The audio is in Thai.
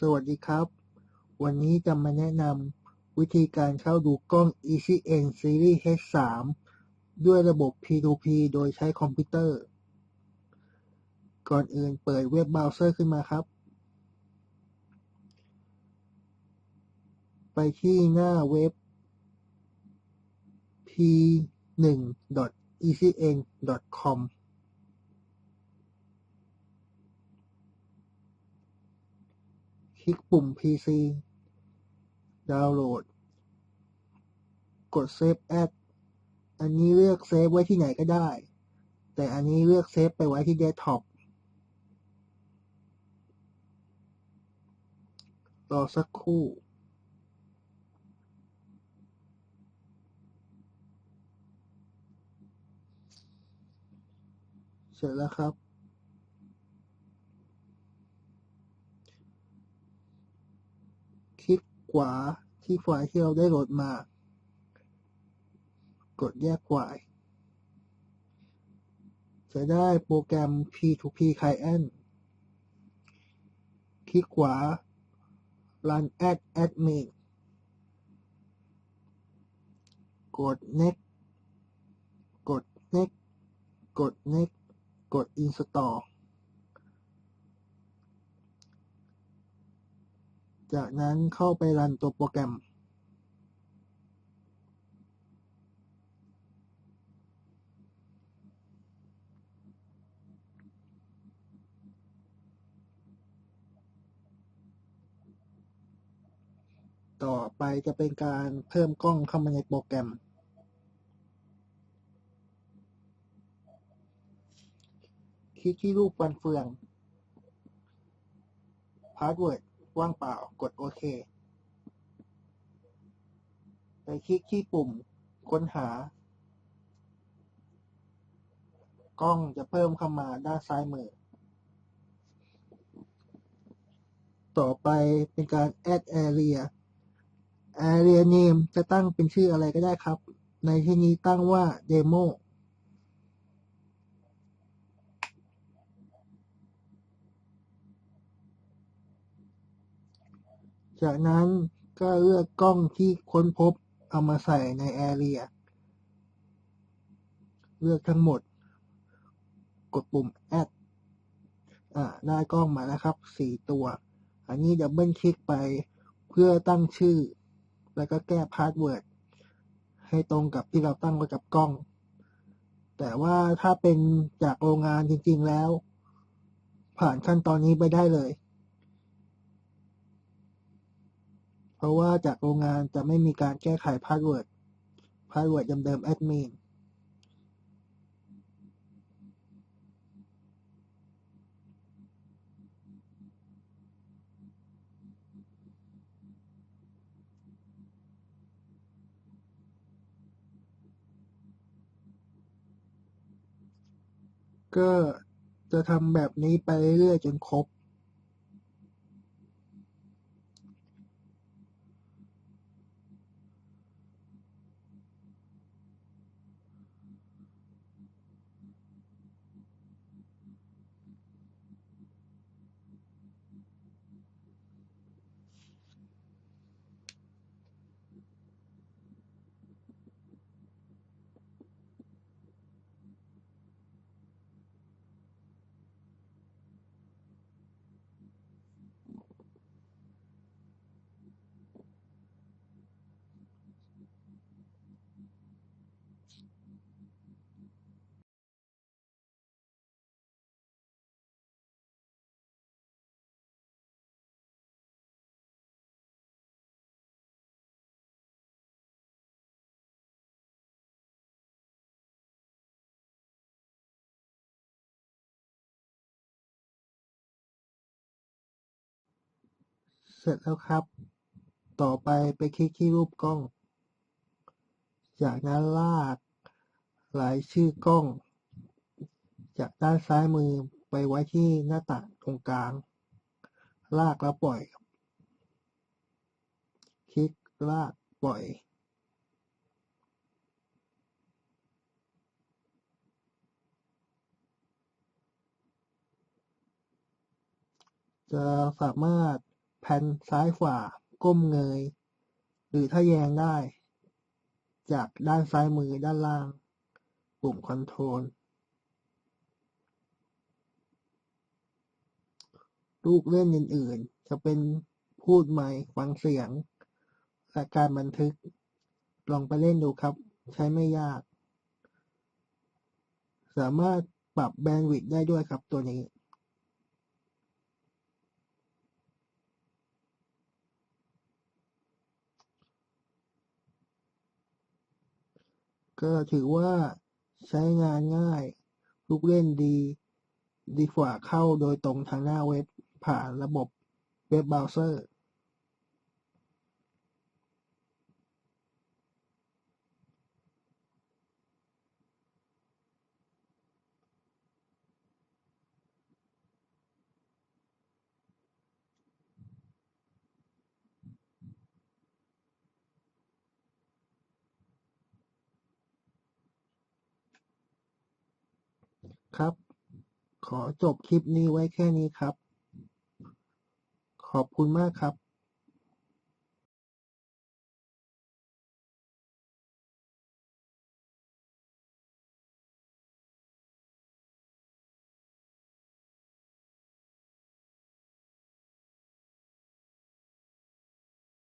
สวัสดีครับ วันนี้จะมาแนะนำวิธีการเข้าดูกล้อง ECN Series H3 ด้วยระบบ P2P โดยใช้คอมพิวเตอร์ ก่อนอื่นเปิดเว็บเบราว์เซอร์ขึ้นมาครับ ไปที่หน้าเว็บ p1.ecn.com ลิกปุ่ม PC ดาวน์โหลด กด Save As อันนี้เลือกเซฟไว้ที่ไหนก็ได้ แต่อันนี้เลือกเซฟไปไว้ที่เดสก์ท็อปรอสักครู่เสร็จแล้วครับ คลิก ขวาที่ไฟล์ที่เราได้โหลดมา กดแยกไฟล์จะได้โปรแกรม P2P Client คลิกขวา Run as admin กด next กด next กด next กด install จากนั้นเข้าไปรันตัวโปรแกรมต่อไปจะเป็นการเพิ่มกล้องเข้ามาในโปรแกรม คลิกที่รูปฟันเฟือง พาสเวิร์ด ว่างเปล่า กดโอเค ไปคลิกที่ปุ่มค้นหา กล้องจะเพิ่มเข้ามาด้านซ้ายมือ ต่อไปเป็นการ add area area name จะตั้งเป็นชื่ออะไรก็ได้ครับ ในที่นี้ตั้งว่า demo จากนั้นก็เลือกกล้องที่ค้นพบเอามาใส่ใน Area เลือกทั้งหมด กดปุ่ม Add อ่าได้กล้องมาแล้วครับสี่ตัว อันนี้ดับเบิลคลิกไปเพื่อตั้งชื่อ แล้วก็แก้พาสเวิร์ดให้ตรงกับที่เราตั้งไว้กับกล้อง แต่ว่าถ้าเป็นจากโรงงานจริง ๆแล้ว ผ่านขั้นตอนนี้ไปได้เลย เพ ราะว่าจากโรงงานจะไม่มีการแก้ไขพาสเวิร์ด พาสเวิร์ดเดิมๆแอดมินก็จะทำแบบนี้ไปเรื่อยๆจนครบ เสร็จแล้วครับ ต่อไปไปคลิกที่รูปกล้อง จากนั้นลากรายชื่อกล้อง จากด้านซ้ายมือไปไว้ที่หน้าต่างตรงกลาง ลากแล้วปล่อย คลิกลากปล่อยจะสามารถ แผ่นซ้ายขวา ก้มเงย หรือถ้าแยงได้ จากด้านซ้ายมือด้านล่าง ปุ่มคอนโทรลลูกเล่นอื่นๆ จะเป็นพูดไมค์ฟังเสียง และการบันทึก ลองไปเล่นดูครับ ใช้ไม่ยาก สามารถปรับแบนด์วิดต์ได้ด้วยครับตัวนี้ ก็ถือว่าใช้งานง่าย ลูกเล่นดี ดีกว่าเข้าโดยตรงทางหน้าเว็บผ่านระบบเว็บเบราว์เซอร์ ครับ ขอจบคลิปนี้ไว้แค่นี้ครับ ขอบคุณมากครับ